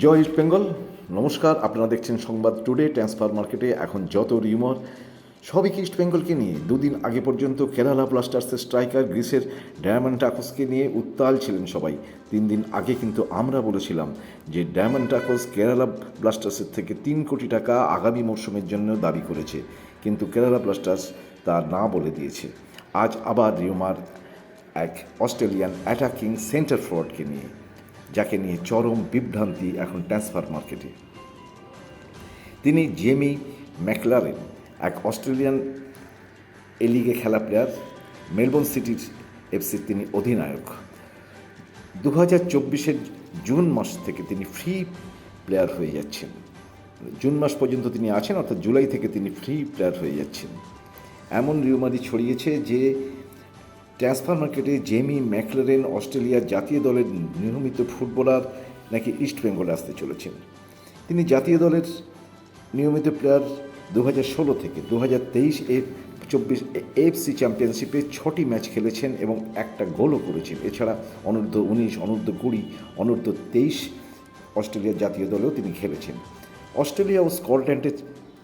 জয় east Bengal. নমস্কার, আপনারা দেখছেন সংবাদ টুডে, ট্রান্সফার মার্কেটে এখন যত রিউমার, সবই কি ইস্ট বেঙ্গলকে নিয়ে? দুদিন আগে পর্যন্ত কেরালা ব্লাস্টার্সের স্ট্রাইকার গ্রিসের ডায়মন্ড টাকোসকে নিয়ে উত্তাল ছিলেন সবাই। তিন দিন আগে কিন্তু আমরা বলেছিলাম যে ডায়মন্ড টাকোস কেরালা ব্লাস্টার্সের থেকে তিন কোটি টাকা আগামী মরশুমের জন্য দাবি করেছে। কিন্তু কেরালা ব্লাস্টার্স তা না বলে দিয়েছে। আজ আবার রিউমার, এক অস্ট্রেলিয়ান অ্যাটাকিং সেন্টার ফরওয়ার্ডকে নিয়ে। যাকে নিয়ে চরম বিভ্রান্তি এখন ট্রান্সফার মার্কেটে। তিনি জেমি ম্যাকলারেন, এক অস্ট্রেলিয়ান এ লিগে খেলা প্লেয়ার, মেলবোর্ন সিটির এফসির তিনি অধিনায়ক। দু হাজার চব্বিশের জুন মাস থেকে তিনি ফ্রি প্লেয়ার হয়ে যাচ্ছেন। জুন মাস পর্যন্ত তিনি আছেন, অর্থাৎ জুলাই থেকে তিনি ফ্রি প্লেয়ার হয়ে যাচ্ছেন। এমন রিউমারি ছড়িয়েছে যে ট্রান্সফার মার্কেটে জেমি ম্যাকলারেন অস্ট্রেলিয়ার জাতীয় দলের নিয়মিত ফুটবলার নাকি ইস্ট বেঙ্গলে আসতে চলেছেন। তিনি জাতীয় দলের নিয়মিত প্লেয়ার দু ষোলো থেকে দু হাজার তেইশ এফ চব্বিশ এফসি চ্যাম্পিয়নশিপে ছটি ম্যাচ খেলেছেন এবং একটা গোলও করেছেন। এছাড়া অনূর্ধ্ব উনিশ, অনূর্ধ্ব কুড়ি, অনূর্ধ্ব তেইশ অস্ট্রেলিয়ার জাতীয় দলেও তিনি খেলেছেন। অস্ট্রেলিয়া ও স্কটল্যান্ডের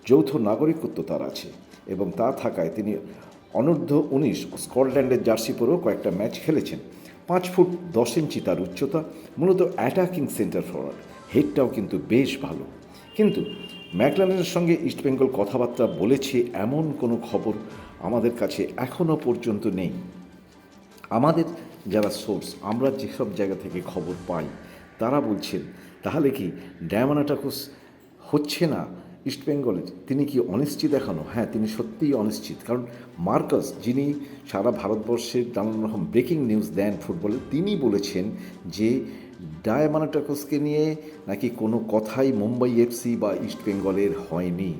যৌথ নাগরিকত্ব তার আছে এবং তা থাকায় তিনি অনূর্ধ্ব উনিশ স্কটল্যান্ডের জার্সি পরেও কয়েকটা ম্যাচ খেলেছেন। পাঁচ ফুট দশ ইঞ্চি তার উচ্চতা, মূলত অ্যাটাকিং সেন্টার ফরওয়ার্ড। হেডটাও কিন্তু বেশ ভালো। কিন্তু ম্যাকলানের সঙ্গে ইস্টবেঙ্গল কথাবার্তা বলেছে এমন কোনো খবর আমাদের কাছে এখনও পর্যন্ত নেই। আমাদের যারা সোর্স, আমরা যেসব জায়গা থেকে খবর পাই, তারা বলছেন, তাহলে কি ডায়মোনাটাকুস হচ্ছে না? ইস্টবেঙ্গলের তিনি কি অনিশ্চিত দেখানো হ্যাঁ তিনি সত্যিই অনিশ্চিত। কারণ মার্কাস, যিনি সারা ভারতবর্ষের নানান রকম ব্রেকিং নিউজ দেন ফুটবলে, তিনি বলেছেন যে ডায়মানাটাকসকে নিয়ে নাকি কোনো কথাই মুম্বাই এফসি বা ইস্টবেঙ্গলের হয়নি।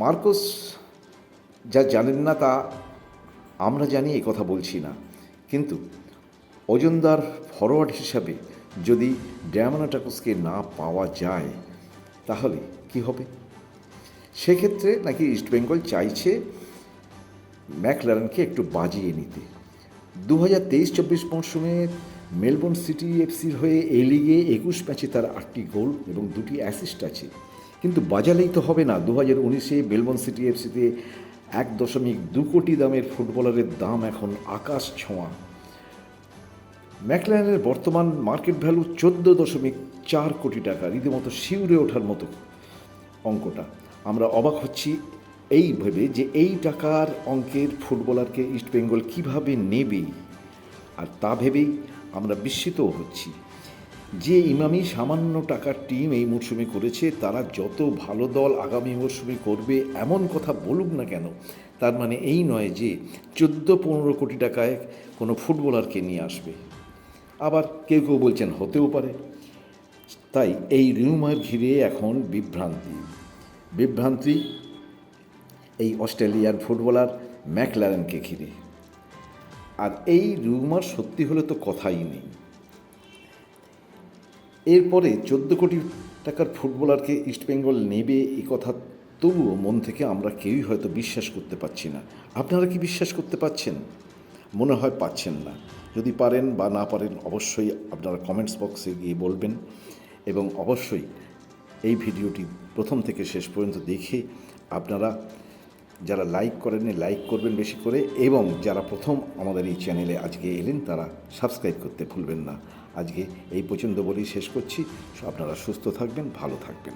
মার্কোস যা জানেন না, তা আমরা জানি এই কথা বলছি না। কিন্তু ওজনদার ফরওয়ার্ড হিসাবে যদি ড্যামানাটাকুসকে না পাওয়া যায় তাহলে কি হবে? সেক্ষেত্রে নাকি ইস্টবেঙ্গল চাইছে ম্যাকলারেনকে একটু বাজিয়ে নিতে। দু হাজার তেইশ চব্বিশ মরশুমে মেলবোর্ন সিটি এফসির হয়ে এ লিগে একুশ ম্যাচে তার আটটি গোল এবং দুটি অ্যাসিস্ট আছে। কিন্তু বাজালেই তো হবে না। দু হাজার উনিশে মেলবোর্ন সিটি এফসিতে এক দশমিক দু কোটি দামের ফুটবলারের দাম এখন আকাশ ছোঁয়া। ম্যাকলারেনের বর্তমান মার্কেট ভ্যালু চোদ্দ দশমিক চার কোটি টাকা, রীতিমতো শিউরে ওঠার মতো অঙ্কটা। আমরা অবাক হচ্ছি এই ভেবে যে এই টাকার অঙ্কের ফুটবলারকে ইস্টবেঙ্গল কীভাবে নেবে। আর তা ভেবেই আমরা বিস্মিতও হচ্ছি। যে ইমামি সামান্য টাকার টিম এই মরশুমে করেছে, তারা যত ভালো দল আগামী মরশুমে করবে এমন কথা বলুক না কেন, তার মানে এই নয় যে চোদ্দ পনেরো কোটি টাকায় কোনো ফুটবলারকে নিয়ে আসবে। আবার কেউ কেউ বলছেন হতেও পারে। তাই এই রিউমার ঘিরে এখন বিভ্রান্তি। বিভ্রান্তি এই অস্ট্রেলিয়ার ফুটবলার ম্যাকলারেনকে ঘিরে। আর এই রিউমার সত্যি হলে তো কথাই নেই। এরপরে চোদ্দ কোটি টাকার ফুটবলারকে ইস্টবেঙ্গল নেবে এই কথা তবুও মন থেকে আমরা কেউই হয়তো বিশ্বাস করতে পারছি না। আপনারা কি বিশ্বাস করতে পারছেন? মনে হয় পাচ্ছেন না। যদি পারেন বা না পারেন, অবশ্যই আপনারা কমেন্টস বক্সে গিয়ে বলবেন এবং অবশ্যই এই ভিডিওটি প্রথম থেকে শেষ পর্যন্ত দেখে আপনারা যারা লাইক করেননি লাইক করবেন বেশি করে এবং যারা প্রথম আমাদের এই চ্যানেলে আজকে এলেন, তারা সাবস্ক্রাইব করতে ভুলবেন না। আজকে এই পর্যন্ত বলেই শেষ করছি। আপনারা সুস্থ থাকবেন, ভালো থাকবেন।